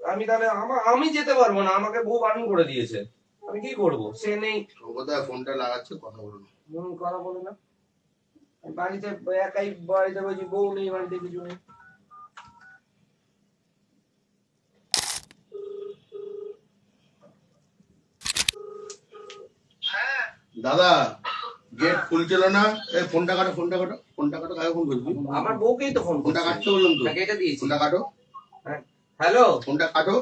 আমি তাহলে আমি যেতে পারব না আমাকে বউ বারণ করে দিয়েছে। আমি কি করব? সে নেই। কোথায় ফোনটা লাগাচ্ছে কথা বলুন মন করা বলে না। বাড়িতে একাই বাড়িতে বলছি বউ নেই বাড়িতে কিছু নেই। দাদা গেট খুলছিল না। এই ফোনটা কাটো ফোনটা কাটো ফোনটা কাটো কাকে ফোন করবি? আমার বউকেই তো ফোন ফোনটা কাটতে বললাম তো এটা দিয়েছি। ফোনটা কাটো। হ্যালো? ফোনটা কাটো।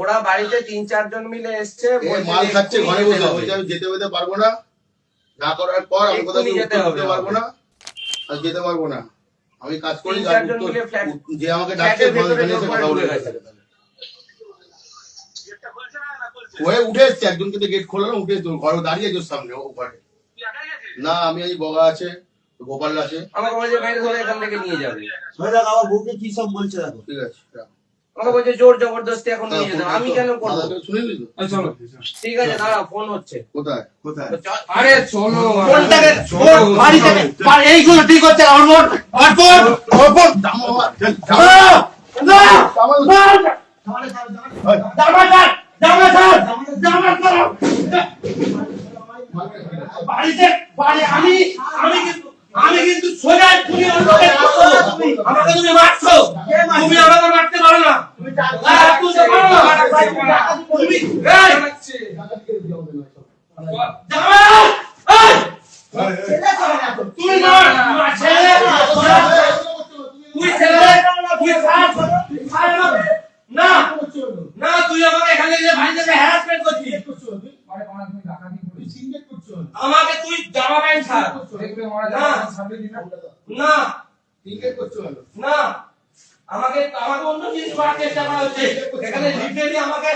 ওরা বাড়িতে তিন চারজন মিলে এসছে মাল খাচ্ছে ঘরে যেতে বসে বলছে আমি যেতে যেতে পারব না। না করার পর আমি কোথাও যেতে হবে। পারব না। আর যেতে পারব না। আমি কাজ করি যে আমাকে ডাকছে ফোন এসে কথা বলে গেছে। গেছে। উঠে এসছে একজন কিন্তু গেট খোলা না উঠে এসছে ওর ঘরে দাঁড়িয়ে সামনে ও ঘরে। না আমি এই বগা আছে গোপাল আছে। আমাকে বলছে মেরে ধরে এখান থেকে নিয়ে যাবে। যাক আমার বউকে কি সব বলছে দেখো? ঠিক আছে আমাকে বলছে জোর জবরদস্তি এখন নিয়ে যেতে আমি কেন করব? দাদাকে তো চলো। ঠিক আছে দাঁড়া ফোন হচ্ছে। কোথায়? কোথায়? আরে চলো ফোনটাকে। বাড়ি থেকে। এইগুলো ঠিক হচ্ছে না বাড়িতে সোজা তুমি আমাকে আমাকে না। না তুই ছেলে। তুই না। না, তুই আমাকে এখানে ভাই থেকে হ্যারাসমেন্ট করছিস। আমাকে তুই জামা প্যান্ট ছাড়। না। না। আমাকে আমাকে অন্য জিনিস করার চেষ্টা করা হচ্ছে। এখানে আমাকে